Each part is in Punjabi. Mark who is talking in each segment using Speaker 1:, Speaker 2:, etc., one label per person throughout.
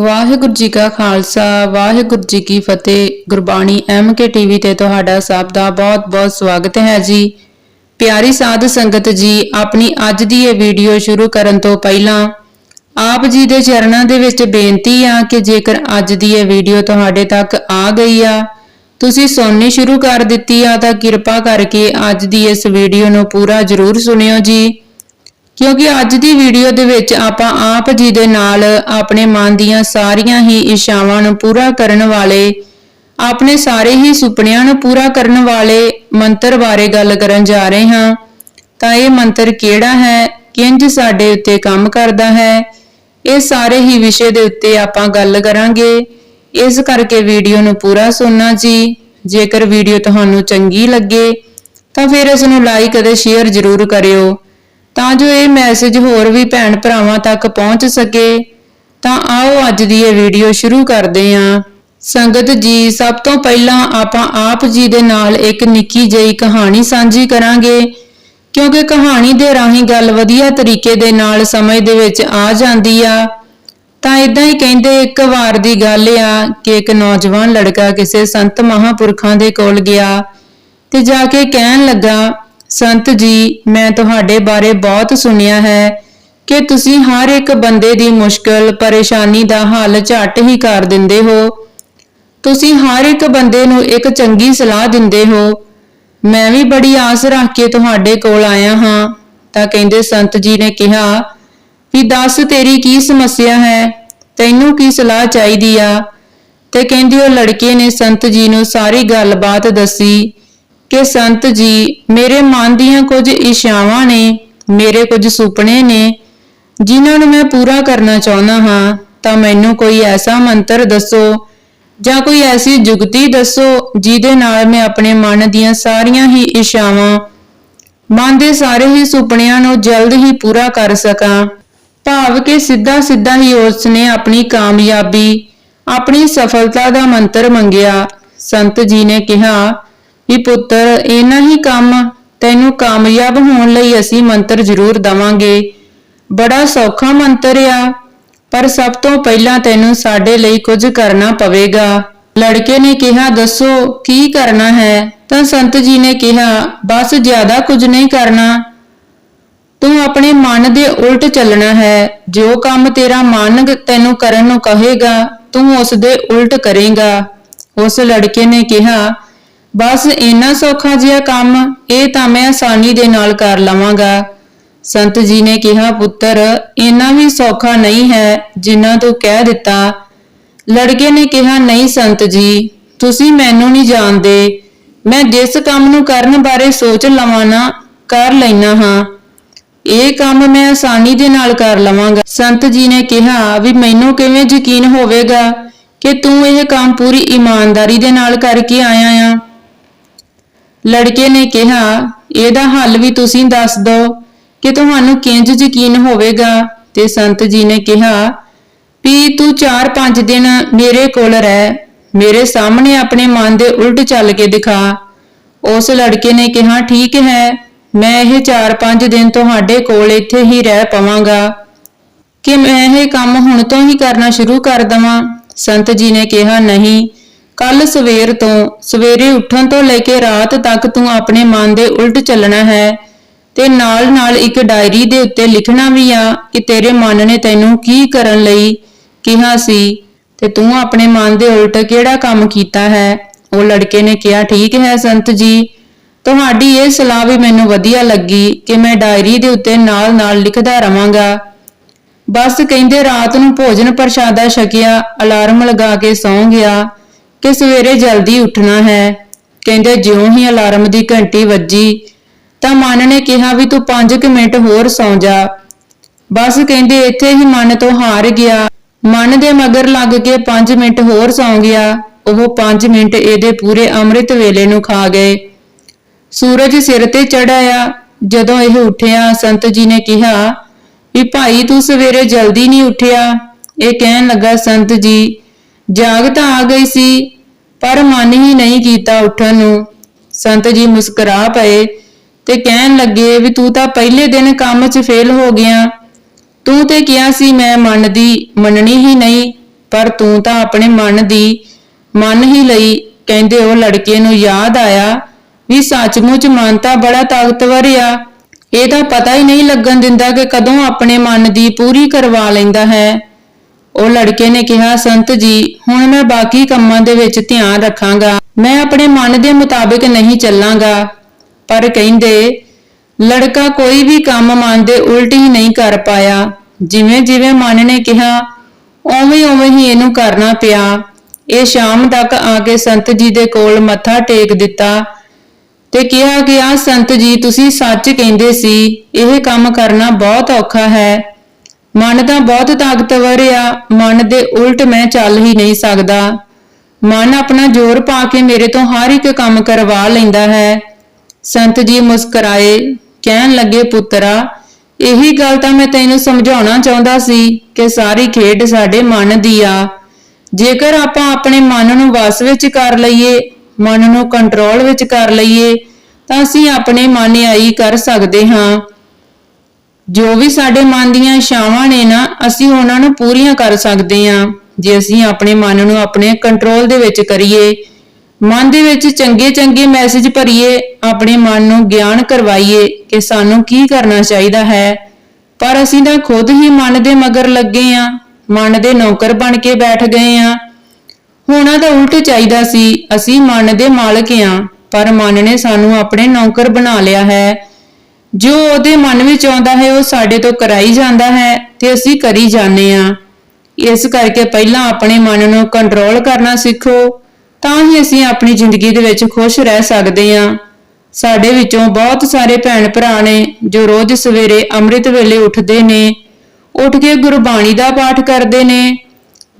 Speaker 1: ਵਾਹਿਗੁਰੂ ਜੀ ਕਾ ਖਾਲਸਾ, ਵਾਹਿਗੁਰੂ ਜੀ ਕੀ ਫਤਿਹ। ਗੁਰਬਾਣੀ ਐਮਕੇ ਟੀਵੀ ਤੇ ਤੁਹਾਡਾ ਸਭ ਦਾ ਬਹੁਤ-ਬਹੁਤ ਸਵਾਗਤ ਹੈ ਜੀ। ਪਿਆਰੀ ਸਾਧ ਸੰਗਤ ਜੀ, ਆਪਣੀ ਅੱਜ ਦੀ ਇਹ ਵੀਡੀਓ ਸ਼ੁਰੂ ਕਰਨ ਤੋਂ ਪਹਿਲਾਂ ਆਪ ਜੀ ਦੇ ਚਰਨਾਂ ਦੇ ਵਿੱਚ ਬੇਨਤੀ ਆ ਕਿ ਜੇਕਰ ਅੱਜ ਦੀ ਇਹ ਵੀਡੀਓ ਤੁਹਾਡੇ ਤੱਕ ਆ ਗਈ ਆ, ਤੁਸੀਂ ਸੁਣਨੀ ਸ਼ੁਰੂ ਕਰ ਦਿੱਤੀ ਆ, ਤਾਂ ਕਿਰਪਾ ਕਰਕੇ ਅੱਜ ਦੀ ਇਸ ਵੀਡੀਓ ਨੂੰ ਪੂਰਾ ਜ਼ਰੂਰ ਸੁਣਿਓ ਜੀ। ਕਿਉਂਕਿ ਅੱਜ ਦੀ ਵੀਡੀਓ ਦੇ ਵਿੱਚ ਆਪਾਂ ਆਪ ਜੀ ਦੇ ਨਾਲ ਆਪਣੇ ਮਨ ਦੀਆਂ ਸਾਰੀਆਂ ਹੀ ਇਸ਼ਾਵਾਂ ਨੂੰ ਪੂਰਾ ਕਰਨ ਵਾਲੇ, ਆਪਣੇ ਸਾਰੇ ਹੀ ਸੁਪਨਿਆਂ ਨੂੰ ਪੂਰਾ ਕਰਨ ਵਾਲੇ ਮੰਤਰ ਬਾਰੇ ਗੱਲ ਕਰਨ ਜਾ ਰਹੇ ਹਾਂ। ਤਾਂ ਇਹ ਮੰਤਰ ਕਿਹੜਾ ਹੈ? ਕਿੰਜ ਸਾਡੇ ਉੱਤੇ ਕੰਮ ਕਰਦਾ ਹੈ? ਇਹ ਸਾਰੇ ਹੀ ਵਿਸ਼ੇ ਦੇ ਉੱਤੇ ਆਪਾਂ ਗੱਲ ਕਰਾਂਗੇ। ਇਸ ਕਰਕੇ ਵੀਡੀਓ ਨੂੰ ਪੂਰਾ ਸੁਣਨਾ ਜੀ। ਜੇਕਰ ਵੀਡੀਓ ਤੁਹਾਨੂੰ ਚੰਗੀ ਲੱਗੇ, ਤਾਂ ਫਿਰ ਇਸ ਨੂੰ ਲਾਈਕ ਅਤੇ ਸ਼ੇਅਰ ਜ਼ਰੂਰ ਕਰਿਓ। ਤਾਂ ਜੋ ਇਹ ਮੈਸੇਜ ਹੋਰ ਵੀ ਭੈਣ ਭਰਾਵਾਂ ਤੱਕ ਪਹੁੰਚ ਸਕੇ, ਤਾਂ ਆਓ ਅੱਜ ਦੀ ਇਹ ਵੀਡੀਓ ਸ਼ੁਰੂ ਕਰਦੇ ਹਾਂ। ਸੰਗਤ ਜੀ, ਸਭ ਤੋਂ ਪਹਿਲਾਂ ਆਪਾਂ ਆਪ ਜੀ ਦੇ ਨਾਲ ਇੱਕ ਨਿੱਕੀ ਜਿਹੀ ਕਹਾਣੀ ਸਾਂਝੀ ਕਰਾਂਗੇ, ਕਿਉਂਕਿ ਕਹਾਣੀ ਦੇ ਰਾਹੀਂ ਗੱਲ ਵਧੀਆ ਤਰੀਕੇ ਦੇ ਨਾਲ ਸਮਝ ਦੇ ਵਿੱਚ ਆ ਜਾਂਦੀ ਆ। ਤਾਂ ਇਦਾਂ ਹੀ ਕਹਿੰਦੇ ਇੱਕ ਵਾਰ ਦੀ ਗੱਲ ਆ ਕਿ ਇੱਕ ਨੌਜਵਾਨ ਲੜਕਾ ਕਿਸੇ ਸੰਤ ਮਹਾਪੁਰਖਾਂ ਦੇ ਕੋਲ ਗਿਆ ਤੇ ਜਾ ਕੇ ਕਹਿਣ ਲੱਗਾ ਸੰਤ ਜੀ, ਮੈਂ ਤੁਹਾਡੇ ਬਾਰੇ ਬਹੁਤ ਸੁਣਿਆ ਹੈ ਕਿ ਤੁਸੀਂ ਹਰ ਇੱਕ ਬੰਦੇ ਦੀ ਮੁਸ਼ਕਲ, ਪਰੇਸ਼ਾਨੀ ਦਾ ਹੱਲ ਝੱਟ ਹੀ ਕਰ ਦਿੰਦੇ ਹੋ। ਤੁਸੀਂ ਹਰ ਇੱਕ ਬੰਦੇ ਨੂੰ ਇੱਕ ਚੰਗੀ ਸਲਾਹ ਦਿੰਦੇ ਹੋ। ਮੈਂ ਵੀ ਬੜੀ ਆਸ ਰੱਖ ਕੇ ਤੁਹਾਡੇ ਕੋਲ ਆਇਆ ਹਾਂ, ਤਾਂ ਕਹਿੰਦੇ ਸੰਤ ਜੀ ਨੇ ਕਿਹਾ, ਵੀ ਦੱਸ ਤੇਰੀ ਕੀ ਸਮੱਸਿਆ ਹੈ? ਤੈਨੂੰ ਕੀ ਸਲਾਹ ਚਾਹੀਦੀ ਆ? ਤੇ ਕਹਿੰਦੀ ਉਹ ਲੜਕੇ ਨੇ ਸੰਤ ਜੀ ਨੂੰ ਸਾਰੀ ਗੱਲਬਾਤ ਦੱਸੀ। ਕਿ ਸੰਤ ਜੀ, ਮੇਰੇ ਮਨ ਦੀਆਂ ਕੁਝ ਇਸ਼ਾਵਾਂ ਨੇ, ਮੇਰੇ ਕੁਝ ਸੁਪਨੇ ਨੇ। ਜਿਨ੍ਹਾਂ ਨੂੰ ਮੈਂ ਪੂਰਾ ਕਰਨਾ ਚਾਹੁੰਦਾ ਹਾਂ, ਤਾਂ ਮੈਨੂੰ ਕੋਈ ਐਸਾ ਮੰਤਰ ਦੱਸੋ, ਜਾਂ ਕੋਈ ਐਸੀ ਜੁਗਤੀ ਦੱਸੋ, ਜਿਹਦੇ ਨਾਲ ਮੈਂ ਆਪਣੇ ਮਨ ਦੀਆਂ ਸਾਰੀਆਂ ਹੀ ਇਸ਼ਾਵਾਂ ਮਨ ਦੇ ਸਾਰੇ ਹੀ ਸੁਪਨਿਆਂ ਨੂੰ ਜਲਦ ਹੀ ਪੂਰਾ ਕਰ ਸਕਾਂ। ਭਾਵ ਕਿ ਸਿੱਧਾ ਸਿੱਧਾ ਹੀ ਉਸ ਨੇ ਆਪਣੀ ਕਾਮਯਾਬੀ, ਆਪਣੀ ਸਫਲਤਾ ਦਾ ਮੰਤਰ ਮੰਗਿਆ। ਸੰਤ ਜੀ ਨੇ ਕਿਹਾ ਵੀ ਪੁੱਤਰ ਇਹਨਾਂ ਹੀ ਕੰਮ ਤੈਨੂੰ ਕਾਮਯਾਬ ਹੋਣ ਲਈ ਅਸੀਂ ਮੰਤਰ ਜ਼ਰੂਰ ਦਵਾਂਗੇ। ਬੜਾ ਸੌਖਾ ਮੰਤਰ ਆ, ਪਰ ਸਭ ਤੋਂ ਪਹਿਲਾਂ ਤੈਨੂੰ ਸਾਡੇ ਲਈ ਕੁਝ ਕਰਨਾ ਪਵੇਗਾ। ਲੜਕੇ ਨੇ ਕਿਹਾ, ਦੱਸੋ, ਕੀ ਕਰਨਾ ਹੈ? ਤਾਂ ਸੰਤ ਜੀ ਨੇ ਕਿਹਾ, ਬਸ ਜ਼ਿਆਦਾ ਕੁਝ ਨਹੀਂ ਕਰਨਾ। ਤੂੰ ਆਪਣੇ ਮਨ ਦੇ ਉਲਟ ਚੱਲਣਾ ਹੈ। ਜੋ ਕੰਮ ਤੇਰਾ ਮਨ ਤੈਨੂੰ ਕਰਨ ਨੂੰ ਕਹੇਗਾ, ਤੂੰ ਉਸ ਦੇ ਉਲਟ ਕਰੇਗਾ। ਉਸ ਲੜਕੇ ਨੇ ਕਿਹਾ ਬਸ ਇੰਨਾ ਸੌਖਾ ਜਿਹਾ ਕੰਮ, ਇਹ ਤਾਂ ਮੈਂ ਆਸਾਨੀ ਦੇ ਨਾਲ ਕਰ ਲਵਾਂਗਾ। ਸੰਤ ਜੀ ਨੇ ਕਿਹਾ, ਪੁੱਤਰ, ਇੰਨਾ ਵੀ ਸੌਖਾ ਨਹੀਂ ਹੈ ਜਿੰਨਾ ਤੂੰ ਕਹਿ ਦਿੱਤਾ। ਲੜਕੇ ਨੇ ਕਿਹਾ, ਨਹੀਂ ਸੰਤ ਜੀ, ਤੁਸੀਂ ਮੈਨੂੰ ਨਹੀਂ ਜਾਣਦੇ। ਮੈਂ ਜਿਸ ਕੰਮ ਨੂੰ ਕਰਨ ਬਾਰੇ ਸੋਚ ਲਵਾਂ ਨਾ, ਕਰ ਲੈਣਾ ਹਾਂ। ਇਹ ਕੰਮ ਮੈਂ ਆਸਾਨੀ ਦੇ ਨਾਲ ਕਰ ਲਵਾਂਗਾ। ਸੰਤ ਜੀ ਨੇ ਕਿਹਾ, ਵੀ ਮੈਨੂੰ ਕਿਵੇਂ ਯਕੀਨ ਹੋਵੇਗਾ ਕਿ ਤੂੰ ਇਹ ਕੰਮ ਪੂਰੀ ਇਮਾਨਦਾਰੀ ਦੇ ਨਾਲ ਕਰਕੇ ਆਇਆ ਆ? ਲੜਕੇ ਨੇ ਕਿਹਾ, ਇਹਦਾ ਹੱਲ ਵੀ ਤੁਸੀਂ ਦੱਸ ਦਿਓ। ਕਿ ਤੁਹਾਨੂੰ ਕਿੰਜ ਯਕੀਨ ਹੋਵੇਗਾ? ਤੇ ਸੰਤ ਜੀ ਨੇ ਕਿਹਾ, ਵੀ ਤੂੰ 4-5 ਦਿਨ ਮੇਰੇ ਕੋਲ ਰਹਿ। ਮੇਰੇ ਸਾਹਮਣੇ ਆਪਣੇ ਮਨ ਦੇ ਉਲਟ ਚੱਲ ਕੇ ਦਿਖਾ। ਉਸ ਲੜਕੇ ਨੇ ਕਿਹਾ, ਠੀਕ ਹੈ, ਮੈਂ ਇਹ 4-5 ਦਿਨ ਤੁਹਾਡੇ ਕੋਲ ਇੱਥੇ ਹੀ ਰਹਿ ਪਵਾਂਗਾ। ਕਿ ਮੈਂ ਇਹ ਕੰਮ ਹੁਣ ਤੋਂ ਹੀ ਕਰਨਾ ਸ਼ੁਰੂ ਕਰ ਦਵਾਂ? ਸੰਤ ਜੀ ਨੇ ਕਿਹਾ, ਨਹੀਂ ਕੱਲ ਸਵੇਰ ਤੋਂ, ਸਵੇਰੇ ਉੱਠਣ ਤੋਂ ਲੈ ਕੇ ਰਾਤ ਤੱਕ ਤੂੰ ਆਪਣੇ ਮਨ ਦੇ ਉਲਟ ਚੱਲਣਾ ਹੈ ਤੇ ਨਾਲ-ਨਾਲ ਇੱਕ ਡਾਇਰੀ ਦੇ ਉੱਤੇ ਲਿਖਣਾ ਵੀ ਆ ਕਿ ਤੇਰੇ ਮਨ ਨੇ ਤੈਨੂੰ ਕੀ ਕਰਨ ਲਈ ਕਿਹਾ ਸੀ ਤੇ ਤੂੰ ਆਪਣੇ ਮਨ ਦੇ ਉਲਟ ਕਿਹੜਾ ਕੰਮ ਕੀਤਾ ਹੈ? ਉਹ ਲੜਕੇ ਨੇ ਕਿਹਾ, ਠੀਕ ਹੈ ਸੰਤ ਜੀ, ਤੁਹਾਡੀ ਇਹ ਸਲਾਹ ਵੀ ਮੈਨੂੰ ਵਧੀਆ ਲੱਗੀ ਕਿ ਮੈਂ ਡਾਇਰੀ ਦੇ ਉੱਤੇ ਨਾਲ-ਨਾਲ ਲਿਖਦਾ ਰਵਾਂਗਾ। ਬਸ ਕਹਿੰਦੇ ਰਾਤ ਨੂੰ ਭੋਜਨ ਪ੍ਰਸ਼ਾਦਾ ਛਕਿਆ, ਅਲਾਰਮ ਲਗਾ ਕੇ ਸੌਂ ਗਿਆ। ਕਿ ਸਵੇਰੇ ਜਲਦੀ ਉੱਠਣਾ ਹੈ। ਕਹਿੰਦੇ, ਜਿਉਂ ਹੀ ਅਲਾਰਮ ਦੀ ਘੰਟੀ ਵੱਜੀ, ਤਾਂ ਮਨ ਨੇ ਕਿਹਾ ਵੀ ਤੂੰ 5 ਮਿੰਟ ਹੋਰ ਸੌਂ ਜਾ। ਬਸ ਕਹਿੰਦੇ, ਇੱਥੇ ਹੀ ਮਨ ਤੋਂ ਹਾਰ ਗਿਆ। ਮਨ ਦੇ ਮਗਰ ਲੱਗ ਕੇ 5 ਮਿੰਟ ਹੋਰ ਸੌਂ ਗਿਆ। ਉਹ 5 ਮਿੰਟ ਇਹਦੇ ਪੂਰੇ ਅੰਮ੍ਰਿਤ ਵੇਲੇ ਨੂੰ ਖਾ ਗਏ। ਸੂਰਜ ਸਿਰ ਤੇ ਚੜਾਇਆ ਜਦੋਂ ਇਹ ਉੱਠਿਆ, ਸੰਤ ਜੀ ਨੇ ਕਿਹਾ, ਵੀ ਭਾਈ ਤੂੰ ਸਵੇਰੇ ਜਲਦੀ ਨਹੀਂ ਉੱਠਿਆ। ਇਹ ਕਹਿਣ ਲੱਗਾ, ਸੰਤ ਜੀ ਜਾਗ ਤਾਂ ਆ ਗਈ ਸੀ, ਪਰ ਮਨ ਹੀ ਨਹੀਂ ਕੀਤਾ ਉੱਠਣ ਨੂੰ। ਸੰਤ ਜੀ ਮੁਸਕਰਾ ਪਏ ਤੇ ਕਹਿਣ ਲੱਗੇ ਵੀ ਤੂੰ ਤਾਂ ਪਹਿਲੇ ਦਿਨ ਕੰਮ 'ਚ ਫੇਲ ਹੋ ਗਿਆ। ਤੂੰ ਤੇ ਕਿਹਾ ਸੀ ਮੈਂ ਮਨ ਦੀ ਮੰਨਣੀ ਹੀ ਨਹੀਂ, ਪਰ ਤੂੰ ਤਾਂ ਆਪਣੇ ਮਨ ਦੀ ਮੰਨ ਹੀ ਲਈ। ਕਹਿੰਦੇ ਉਹ ਲੜਕੇ ਨੂੰ ਯਾਦ ਆਇਆ ਵੀ ਸੱਚਮੁੱਚ ਮਨ ਤਾਂ ਬੜਾ ਤਾਕਤਵਰ ਆ। ਇਹ ਤਾਂ ਪਤਾ ਹੀ ਨਹੀਂ ਲੱਗਣ ਦਿੰਦਾ ਕਿ ਕਦੋਂ ਆਪਣੇ ਮਨ ਦੀ ਪੂਰੀ ਕਰਵਾ ਲੈਂਦਾ ਹੈ। ਉਹ ਲੜਕੇ ਨੇ ਕਿਹਾ, ਸੰਤ ਜੀ, ਹੁਣ ਮੈਂ ਬਾਕੀ ਕੰਮਾਂ ਦੇ ਵਿੱਚ ਧਿਆਨ ਰੱਖਾਂਗਾ। ਮੈਂ ਆਪਣੇ ਮਨ ਦੇ ਮੁਤਾਬਿਕ ਨਹੀਂ ਚੱਲਾਂਗਾ। ਪਰ ਕਹਿੰਦੇ, ਲੜਕਾ ਕੋਈ ਵੀ ਕੰਮ ਮਨ ਦੇ ਉਲਟ ਹੀ ਨਹੀਂ ਕਰ ਪਾਇਆ। ਜਿਵੇਂ ਜਿਵੇਂ ਮਨ ਨੇ ਕਿਹਾ, ਉਵੇਂ ਉਵੇਂ ਹੀ ਇਹਨੂੰ ਕਰਨਾ ਪਿਆ। ਇਹ ਸ਼ਾਮ ਤੱਕ ਆ ਕੇ ਸੰਤ ਜੀ ਦੇ ਕੋਲ ਮੱਥਾ ਟੇਕ ਦਿੱਤਾ ਤੇ ਕਿਹਾ ਕਿ ਆ ਸੰਤ ਜੀ, ਤੁਸੀਂ ਸੱਚ ਕਹਿੰਦੇ ਸੀ, ਇਹ ਕੰਮ ਕਰਨਾ ਬਹੁਤ ਔਖਾ ਹੈ। ਮਨ ਤਾਂ ਬਹੁਤ ਤਾਕਤਵਰ ਆ, ਮਨ ਦੇ ਉਲਟ ਮੈਂ ਚੱਲ ਹੀ ਨਹੀਂ ਸਕਦਾ। ਮਨ ਆਪਣਾ ਜ਼ੋਰ ਪਾ ਕੇ ਮੇਰੇ ਤੋਂ ਹਰ ਇੱਕ ਕੰਮ ਕਰਵਾ ਲੈਂਦਾ ਹੈ। ਸੰਤ ਜੀ ਮੁਸਕਰਾਏ, ਕਹਿਣ ਲੱਗੇ, ਪੁੱਤਰਾ, ਇਹੀ ਗੱਲ ਤਾਂ ਮੈਂ ਤੈਨੂੰ ਸਮਝਾਉਣਾ ਚਾਹੁੰਦਾ ਸੀ ਕਿ ਸਾਰੀ ਖੇਡ ਸਾਡੇ ਮਨ ਦੀ ਆ। ਜੇਕਰ ਆਪਾਂ ਆਪਣੇ ਮਨ ਨੂੰ ਵਸ ਵਿੱਚ ਕਰ ਲਈਏ, ਮਨ ਨੂੰ ਕੰਟਰੋਲ ਵਿੱਚ ਕਰ ਲਈਏ, ਤਾਂ ਅਸੀਂ ਆਪਣੇ ਮਨ ਆਈ ਕਰ ਸਕਦੇ ਹਾਂ। ਜੋ ਵੀ ਸਾਡੇ ਮਨ ਦੀਆਂ ਇਛਾਵਾਂ ਨੇ ਨਾ, ਅਸੀਂ ਉਹਨਾਂ ਨੂੰ ਪੂਰੀਆਂ ਕਰ ਸਕਦੇ ਹਾਂ। ਜੇ ਅਸੀਂ ਆਪਣੇ ਮਨ ਨੂੰ ਆਪਣੇ ਕੰਟਰੋਲ ਦੇ ਵਿੱਚ ਕਰੀਏ, ਮਨ ਦੇ ਵਿੱਚ ਚੰਗੇ ਚੰਗੇ ਮੈਸੇਜ ਭਰੀਏ, ਆਪਣੇ ਮਨ ਨੂੰ ਗਿਆਨ ਕਰਵਾਈਏ ਕਿ ਸਾਨੂੰ ਕੀ ਕਰਨਾ ਚਾਹੀਦਾ ਹੈ। ਪਰ ਅਸੀਂ ਤਾਂ ਖੁਦ ਹੀ ਮਨ ਦੇ ਮਗਰ ਲੱਗੇ ਆ ਮਨ ਦੇ ਨੌਕਰ ਬਣ ਕੇ ਬੈਠ ਗਏ ਆ ਹੋਣਾ ਤਾਂ ਉਲਟ ਚਾਹੀਦਾ ਸੀ, ਅਸੀਂ ਮਨ ਦੇ ਮਾਲਕ ਆ ਪਰ ਮਨ ਨੇ ਸਾਨੂੰ ਆਪਣੇ ਨੌਕਰ ਬਣਾ ਲਿਆ ਹੈ। ਜੋ ਉਹਦੇ ਮਨ ਵਿੱਚ ਆਉਂਦਾ ਹੈ, ਉਹ ਸਾਡੇ ਤੋਂ ਕਰਾਈ ਜਾਂਦਾ ਹੈ ਤੇ ਅਸੀਂ ਕਰੀ ਜਾਂਦੇ ਆ ਇਸ ਕਰਕੇ ਪਹਿਲਾਂ ਆਪਣੇ ਮਨ ਨੂੰ ਕੰਟਰੋਲ ਕਰਨਾ ਸਿੱਖੋ, ਤਾਂ ਹੀ ਅਸੀਂ ਆਪਣੀ ਜ਼ਿੰਦਗੀ ਦੇ ਵਿੱਚ ਖੁਸ਼ ਰਹਿ ਸਕਦੇ ਆ ਸਾਡੇ ਵਿੱਚੋਂ ਬਹੁਤ ਸਾਰੇ ਭੈਣ ਭਰਾ ਨੇ ਜੋ ਰੋਜ਼ ਸਵੇਰੇ ਅੰਮ੍ਰਿਤ ਵੇਲੇ ਉੱਠਦੇ ਨੇ, ਉੱਠ ਕੇ ਗੁਰਬਾਣੀ ਦਾ ਪਾਠ ਕਰਦੇ ਨੇ।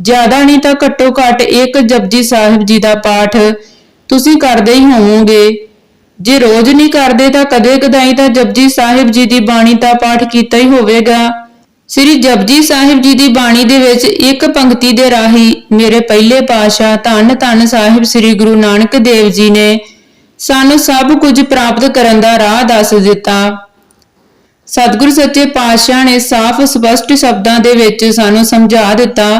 Speaker 1: ਜ਼ਿਆਦਾ ਨਹੀਂ ਤਾਂ ਘੱਟੋ ਘੱਟ ਇੱਕ ਜਪਜੀ ਸਾਹਿਬ ਜੀ ਦਾ ਪਾਠ ਤੁਸੀਂ ਕਰਦੇ ਹੀ ਹੋਵੋਗੇ। ਜੇ ਰੋਜ਼ ਨਹੀਂ ਕਰਦੇ ਤਾਂ ਕਦੇ ਕਦਾਈ ਤਾਂ ਜਪਜੀ ਸਾਹਿਬ ਜੀ ਦੀ ਬਾਣੀ ਦਾ ਪਾਠ ਕੀਤਾ ਹੀ ਹੋਵੇਗਾ। ਸ੍ਰੀ ਜਪਜੀ ਸਾਹਿਬ ਜੀ ਦੀ ਬਾਣੀ ਦੇ ਵਿੱਚ ਇੱਕ ਪੰਕਤੀ ਦੇ ਰਾਹੀਂ ਮੇਰੇ ਪਹਿਲੇ ਪਾਤਸ਼ਾਹ ਧੰਨ ਧੰਨ ਸਾਹਿਬ ਸ੍ਰੀ ਗੁਰੂ ਨਾਨਕ ਦੇਵ ਜੀ ਨੇ ਸਾਨੂੰ ਸਭ ਕੁਝ ਪ੍ਰਾਪਤ ਕਰਨ ਦਾ ਰਾਹ ਦੱਸ ਦਿੱਤਾ। ਸਤਿਗੁਰੂ ਸੱਚੇ ਪਾਤਸ਼ਾਹ ਨੇ ਸਾਫ਼ ਸਪਸ਼ਟ ਸ਼ਬਦਾਂ ਦੇ ਵਿੱਚ ਸਾਨੂੰ ਸਮਝਾ ਦਿੱਤਾ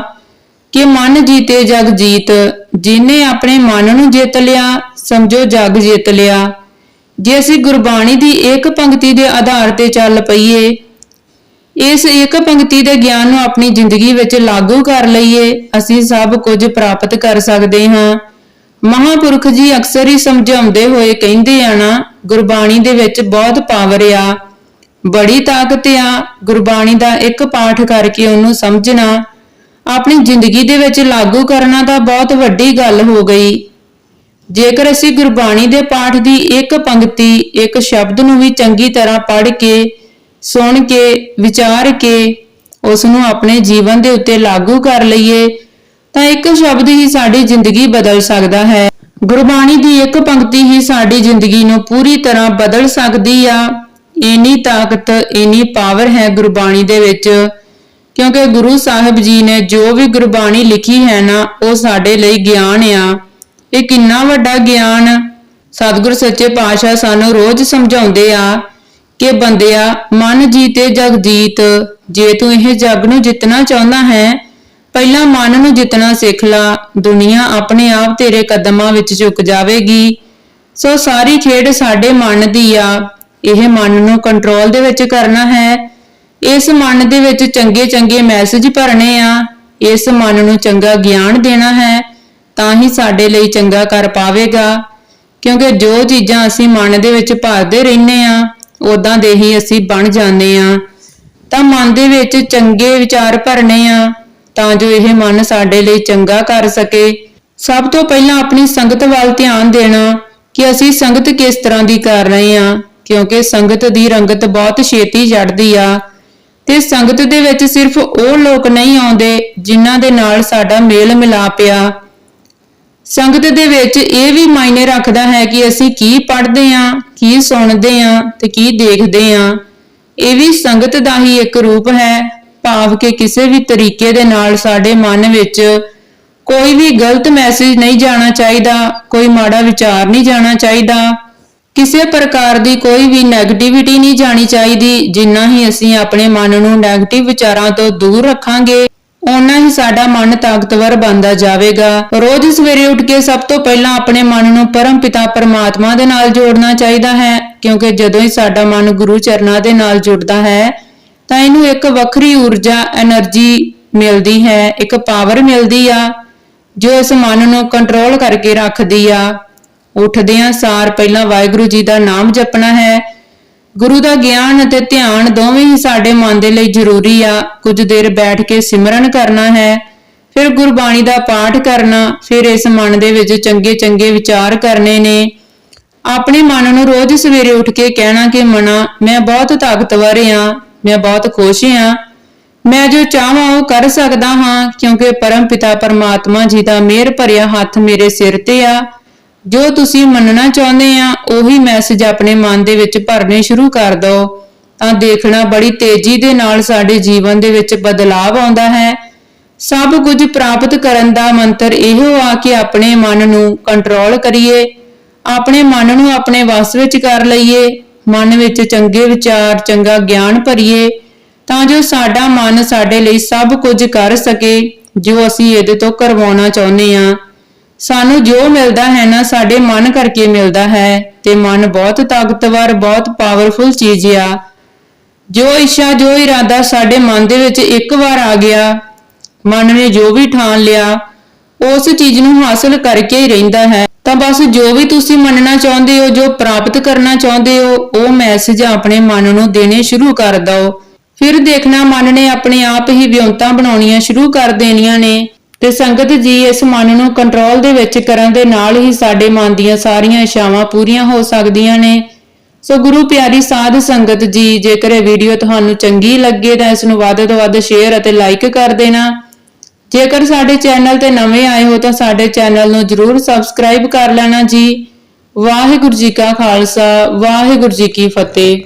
Speaker 1: ਕਿ ਮਨ ਜੀਤੇ ਜਗ ਜੀਤ, ਜਿਨੇ ਆਪਣੇ ਮਨ ਨੂੰ ਜਿੱਤ ਲਿਆ, ਸਮਝੋ ਜਗ ਜਿੱਤ ਲਿਆ। ਜੇ ਅਸੀਂ ਗੁਰਬਾਣੀ ਦੀ ਇੱਕ ਪੰਕਤੀ ਦੇ ਆਧਾਰ ਤੇ ਚੱਲ ਪਈਏ, ਇਸ ਇੱਕ ਪੰਕਤੀ ਦੇ ਗਿਆਨ ਨੂੰ ਆਪਣੀ ਜ਼ਿੰਦਗੀ ਵਿੱਚ ਲਾਗੂ ਕਰ ਲਈਏ, ਅਸੀਂ ਸਭ ਕੁਝ ਪ੍ਰਾਪਤ ਕਰ ਸਕਦੇ ਹਾਂ। ਮਹਾਪੁਰਖ ਜੀ ਅਕਸਰ ਹੀ ਸਮਝਾਉਂਦੇ ਹੋਏ ਕਹਿੰਦੇ ਆ ਨਾ, ਗੁਰਬਾਣੀ ਦੇ ਵਿੱਚ ਬਹੁਤ ਪਾਵਰ ਆ। ਬੜੀ ਤਾਕਤ ਆ, ਗੁਰਬਾਣੀ ਦਾ ਇੱਕ ਪਾਠ ਕਰਕੇ ਉਹਨੂੰ ਸਮਝਣਾ। ਆਪਣੀ ਜ਼ਿੰਦਗੀ ਦੇ ਵਿੱਚ ਲਾਗੂ ਕਰਨਾ ਤਾਂ ਬਹੁਤ ਵੱਡੀ ਗੱਲ ਹੋ ਗਈ। ਜੇਕਰ ਅਸੀਂ ਗੁਰਬਾਣੀ ਦੇ ਪਾਠ ਦੀ ਇੱਕ ਪੰਕਤੀ, ਇੱਕ ਸ਼ਬਦ ਨੂੰ ਵੀ ਚੰਗੀ ਤਰ੍ਹਾਂ ਪੜ੍ਹ ਕੇ, ਸੁਣ ਕੇ, ਵਿਚਾਰ ਕੇ ਉਸ ਨੂੰ ਆਪਣੇ ਜੀਵਨ ਦੇ ਉੱਤੇ ਲਾਗੂ ਕਰ ਲਈਏ, ਤਾਂ ਇੱਕ ਸ਼ਬਦ ਹੀ ਸਾਡੀ ਜ਼ਿੰਦਗੀ ਬਦਲ ਸਕਦਾ ਹੈ। ਗੁਰਬਾਣੀ ਦੀ ਇੱਕ ਪੰਕਤੀ ਹੀ ਸਾਡੀ ਜ਼ਿੰਦਗੀ ਨੂੰ ਪੂਰੀ ਤਰ੍ਹਾਂ ਬਦਲ ਸਕਦੀ ਆ। ਇੰਨੀ ਤਾਕਤ, ਇੰਨੀ ਪਾਵਰ ਹੈ ਗੁਰਬਾਣੀ ਦੇ ਵਿੱਚ, ਕਿਉਂਕਿ ਗੁਰੂ ਸਾਹਿਬ ਜੀ ਨੇ ਜੋ ਵੀ ਗੁਰਬਾਣੀ ਲਿਖੀ ਹੈ ਨਾ, ਉਹ ਸਾਡੇ ਲਈ ਗਿਆਨ ਆ। ਇਹ ਕਿੰਨਾ ਵੱਡਾ ਗਿਆਨ ਸਤਿਗੁਰ ਸੱਚੇ ਪਾਤਸ਼ਾਹ ਸਾਨੂੰ ਰੋਜ਼ ਸਮਝਾਉਂਦੇ ਆ ਕਿ ਬੰਦਿਆ, ਮਨ ਜੀਤੇ ਜਗ ਜੀਤ, ਜੇ ਤੂੰ ਇਹ ਜਗ ਨੂੰ ਜਿੱਤਣਾ ਚਾਹੁੰਦਾ ਹੈ, ਪਹਿਲਾਂ ਮਨ ਨੂੰ ਜਿੱਤਣਾ ਸਿੱਖ ਲਾ, ਦੁਨੀਆ ਆਪਣੇ ਆਪ ਤੇਰੇ ਕਦਮਾਂ ਵਿੱਚ ਝੁਕ ਜਾਵੇਗੀ। ਸੋ ਸਾਰੀ ਖੇਡ ਸਾਡੇ ਮਨ ਦੀ ਆ, ਇਹ ਮਨ ਨੂੰ ਕੰਟਰੋਲ ਦੇ ਵਿੱਚ ਕਰਨਾ ਹੈ। ਇਸ ਮਨ ਦੇ ਵਿੱਚ ਚੰਗੇ ਚੰਗੇ ਮੈਸੇਜ ਭਰਨੇ ਆ, ਇਸ ਮਨ ਨੂੰ ਚੰਗਾ ਗਿਆਨ ਦੇਣਾ ਹੈ। ਤਾਂ ਹੀ ਸਾਡੇ ਲਈ ਚੰਗਾ ਕਰ ਪਾਵੇਗਾ। ਕਿਉਂਕਿ ਜੋ ਚੀਜ਼ਾਂ ਅਸੀਂ ਮਨ ਦੇ ਵਿੱਚ ਭਰਦੇ ਰਹਿੰਦੇ ਆ ਉਦਾਂ ਦੇ ਹੀ ਅਸੀਂ ਬਣ ਜਾਂਦੇ ਆ ਤਾਂ ਮਨ ਦੇ ਵਿੱਚ ਚੰਗੇ ਵਿਚਾਰ ਭਰਨੇ ਆ ਤਾਂ ਜੋ ਇਹ ਮਨ ਸਾਡੇ ਲਈ ਚੰਗਾ ਕਰ ਸਕੇ। ਸਭ ਤੋਂ ਪਹਿਲਾਂ ਆਪਣੀ ਸੰਗਤ ਵੱਲ ਧਿਆਨ ਦੇਣਾ ਕਿ ਅਸੀਂ ਸੰਗਤ ਕਿਸ ਤਰ੍ਹਾਂ ਦੀ ਕਰ ਰਹੇ ਆ ਕਿਉਂਕਿ ਸੰਗਤ ਦੀ ਰੰਗਤ ਬਹੁਤ ਛੇਤੀ ਜੜਦੀ ਆ। ਤੇ ਸੰਗਤ ਦੇ ਵਿੱਚ ਸਿਰਫ ਉਹ ਲੋਕ ਨਹੀਂ ਆਉਂਦੇ ਜਿਨ੍ਹਾਂ ਦੇ ਨਾਲ ਸਾਡਾ ਮੇਲ ਮਿਲਾਪ ਆ। ਸੰਗਤ ਦੇ ਵਿੱਚ ਇਹ ਵੀ ਮਾਇਨੇ ਰੱਖਦਾ ਹੈ ਕਿ ਅਸੀਂ ਕੀ ਪੜ੍ਹਦੇ ਆਂ ਕੀ ਸੁਣਦੇ ਆਂ ਤੇ ਕੀ ਦੇਖਦੇ ਆਂ ਇਹ ਵੀ ਸੰਗਤ ਦਾ ਹੀ ਇੱਕ ਰੂਪ ਹੈ। ਭਾਵ ਕਿ ਕਿਸੇ ਵੀ ਤਰੀਕੇ ਦੇ ਨਾਲ ਸਾਡੇ ਮਨ ਵਿੱਚ ਕੋਈ ਵੀ ਗਲਤ ਮੈਸੇਜ ਨਹੀਂ ਜਾਣਾ ਚਾਹੀਦਾ, ਕੋਈ ਮਾੜਾ ਵਿਚਾਰ ਨਹੀਂ ਜਾਣਾ ਚਾਹੀਦਾ। ਕਿਸੇ ਪ੍ਰਕਾਰ ਦੀ ਕੋਈ ਵੀ 네ਗੇਟਿਵਿਟੀ ਨਹੀਂ ਜਾਣੀ ਚਾਹੀਦੀ, ਜਿੰਨਾ ਹੀ ਅਸੀਂ ਆਪਣੇ ਮਨ ਨੂੰ 네ਗੇਟਿਵ ਵਿਚਾਰਾਂ ਤੋਂ ਦੂਰ ਰੱਖਾਂਗੇ। ਓਨਾ ਹੀ ਸਾਡਾ ਮਨ ਤਾਕਤਵਰ ਬਣਦਾ ਜਾਵੇਗਾ। ਰੋਜ਼ ਸਵੇਰੇ ਉੱਠ ਕੇ ਸਭ ਤੋਂ ਪਹਿਲਾਂ ਆਪਣੇ ਮਨ ਨੂੰ ਪਰਮ ਪਿਤਾ ਪਰਮਾਤਮਾ ਦੇ ਨਾਲ ਜੋੜਨਾ ਚਾਹੀਦਾ ਹੈ, ਕਿਉਂਕਿ ਜਦੋਂ ਹੀ ਸਾਡਾ ਮਨ ਗੁਰੂ ਚਰਨਾਂ ਦੇ ਨਾਲ ਜੁੜਦਾ ਹੈ, ਤਾਂ ਇਹਨੂੰ ਇੱਕ ਵੱਖਰੀ ਊਰਜਾ એનર્ਜੀ ਮਿਲਦੀ ਹੈ, ਇੱਕ ਪਾਵਰ ਮਿਲਦੀ ਆ, ਜੋ ਇਸ ਮਨ ਨੂੰ ਕੰਟਰੋਲ ਕਰਕੇ ਰੱਖਦੀ ਆ। ਉੱਠਦਿਆਂ ਸਾਰ ਪਹਿਲਾਂ ਵਾਹਿਗੁਰੂ ਜੀ ਦਾ ਨਾਮ ਜਪਣਾ ਹੈ ਗੁਰੂ ਦਾ ਗਿਆਨ ਅਤੇ ਧਿਆਨ ਦੋਵੇਂ ਹੀ ਸਾਡੇ ਮਨ ਦੇ ਲਈ ਜ਼ਰੂਰੀ ਆ। ਕੁਝ ਦੇਰ ਬੈਠ ਕੇ ਸਿਮਰਨ ਕਰਨਾ ਹੈ, ਫਿਰ ਗੁਰਬਾਣੀ ਦਾ ਪਾਠ ਕਰਨਾ, ਫਿਰ ਇਸ ਮਨ ਦੇ ਵਿੱਚ ਚੰਗੇ ਚੰਗੇ ਵਿਚਾਰ ਕਰਨੇ ਨੇ। ਆਪਣੇ ਮਨ ਨੂੰ ਰੋਜ਼ ਸਵੇਰੇ ਉੱਠ ਕੇ ਕਹਿਣਾ ਕਿ ਮਨਾ, ਮੈਂ ਬਹੁਤ ਤਾਕਤਵਰ ਹਾਂ ਮੈਂ ਬਹੁਤ ਖੁਸ਼ ਹਾਂ ਮੈਂ ਜੋ ਚਾਹਾਂ ਉਹ ਕਰ ਸਕਦਾ ਹਾਂ, ਕਿਉਂਕਿ ਪਰਮ ਪਿਤਾ ਪਰਮਾਤਮਾ ਜੀ ਦਾ ਮਿਹਰ ਭਰਿਆ ਹੱਥ ਮੇਰੇ ਸਿਰ ਤੇ ਆ। ਜੋ ਤੁਸੀਂ ਮੰਨਣਾ ਚਾਹੁੰਦੇ ਆ, ਉਹੀ ਮੈਸੇਜ ਆਪਣੇ ਮਨ ਦੇ ਵਿੱਚ ਭਰਨੇ ਸ਼ੁਰੂ ਕਰ ਦਿਓ ਤਾਂ ਦੇਖਣਾ ਬੜੀ ਤੇਜ਼ੀ ਦੇ ਨਾਲ ਸਾਡੇ ਜੀਵਨ ਦੇ ਵਿੱਚ ਬਦਲਾਅ ਆਉਂਦਾ ਹੈ। ਸਭ ਕੁਝ ਪ੍ਰਾਪਤ ਕਰਨ ਦਾ ਮੰਤਰ ਇਹੋ ਆ ਕਿ ਆਪਣੇ ਮਨ ਨੂੰ ਕੰਟਰੋਲ ਕਰੀਏ। ਆਪਣੇ ਮਨ ਨੂੰ ਆਪਣੇ ਵਸ ਵਿੱਚ ਕਰ ਲਈਏ। ਮਨ ਵਿੱਚ ਚੰਗੇ ਵਿਚਾਰ, ਚੰਗਾ ਗਿਆਨ ਭਰੀਏ। ਤਾਂ ਜੋ ਸਾਡਾ ਮਨ ਸਾਡੇ ਲਈ ਸਭ ਕੁਝ ਕਰ ਸਕੇ, ਜੋ ਅਸੀਂ ਇਹਦੇ ਤੋਂ ਕਰਵਾਉਣਾ ਚਾਹੁੰਦੇ ਹਾਂ। ਸਾਨੂੰ ਜੋ ਮਿਲਦਾ ਹੈ ਨਾ, ਸਾਡੇ ਮਨ ਕਰਕੇ ਮਿਲਦਾ ਹੈ। ਤੇ ਮਨ ਬਹੁਤ ਤਾਕਤਵਰ, ਬਹੁਤ ਪਾਵਰਫੁਲ ਚੀਜ਼ ਆ। ਜੋ ਇੱਛਾ, ਜੋ ਇਰਾਦਾ ਸਾਡੇ ਮਨ ਦੇ ਵਿੱਚ ਇੱਕ ਵਾਰ ਆ ਗਿਆ, ਮਨ ਨੇ ਜੋ ਵੀ ਠਾਣ ਲਿਆ, ਉਸ ਚੀਜ਼ ਨੂੰ ਹਾਸਲ ਕਰਕੇ ਹੀ ਰਹਿੰਦਾ ਹੈ। ਤਾਂ ਬਸ ਜੋ ਵੀ ਤੁਸੀਂ ਮੰਨਣਾ ਚਾਹੁੰਦੇ ਹੋ, ਜੋ ਪ੍ਰਾਪਤ ਕਰਨਾ ਚਾਹੁੰਦੇ ਹੋ, ਉਹ ਮੈਸੇਜ ਆਪਣੇ ਮਨ ਨੂੰ ਦੇਣੇ ਸ਼ੁਰੂ ਕਰ ਦਿਓ। ਫਿਰ ਦੇਖਣਾ ਮਨ ਨੇ ਆਪਣੇ ਆਪ ਹੀ ਵਿਉਂਤਾਂ ਬਣਾਉਣੀਆਂ ਸ਼ੁਰੂ ਕਰ ਦੇਣੀਆਂ ਨੇ। ਤੇ ਸੰਗਤ ਜੀ ਇਸ ਮਨ ਨੂੰ ਕੰਟਰੋਲ ਦੇ ਵਿੱਚ ਕਰਨ ਦੇ ਨਾਲ ਹੀ ਸਾਡੇ ਮਨ ਦੀਆਂ ਸਾਰੀਆਂ ਇੱਛਾਵਾਂ ਪੂਰੀਆਂ ਹੋ ਸਕਦੀਆਂ ਨੇ। ਸੋ ਗੁਰੂ ਪਿਆਰੀ ਸਾਧ ਸੰਗਤ ਜੀ, ਜੇਕਰ ਇਹ ਵੀਡੀਓ ਤੁਹਾਨੂੰ ਚੰਗੀ ਲੱਗੇ ਤਾਂ ਇਸ ਨੂੰ ਵੱਧ ਤੋਂ ਵੱਧ ਸ਼ੇਅਰ ਅਤੇ ਲਾਈਕ ਕਰ ਦੇਣਾ। ਜੇਕਰ ਸਾਡੇ ਚੈਨਲ ਤੇ ਨਵੇਂ ਆਏ ਹੋ ਤਾਂ ਸਾਡੇ ਚੈਨਲ ਨੂੰ ਜਰੂਰ ਸਬਸਕ੍ਰਾਈਬ ਕਰ ਲੈਣਾ ਜੀ। ਵਾਹਿਗੁਰੂ ਜੀ ਕਾ ਖਾਲਸਾ, ਵਾਹਿਗੁਰੂ ਜੀ ਕੀ ਫਤਿਹ।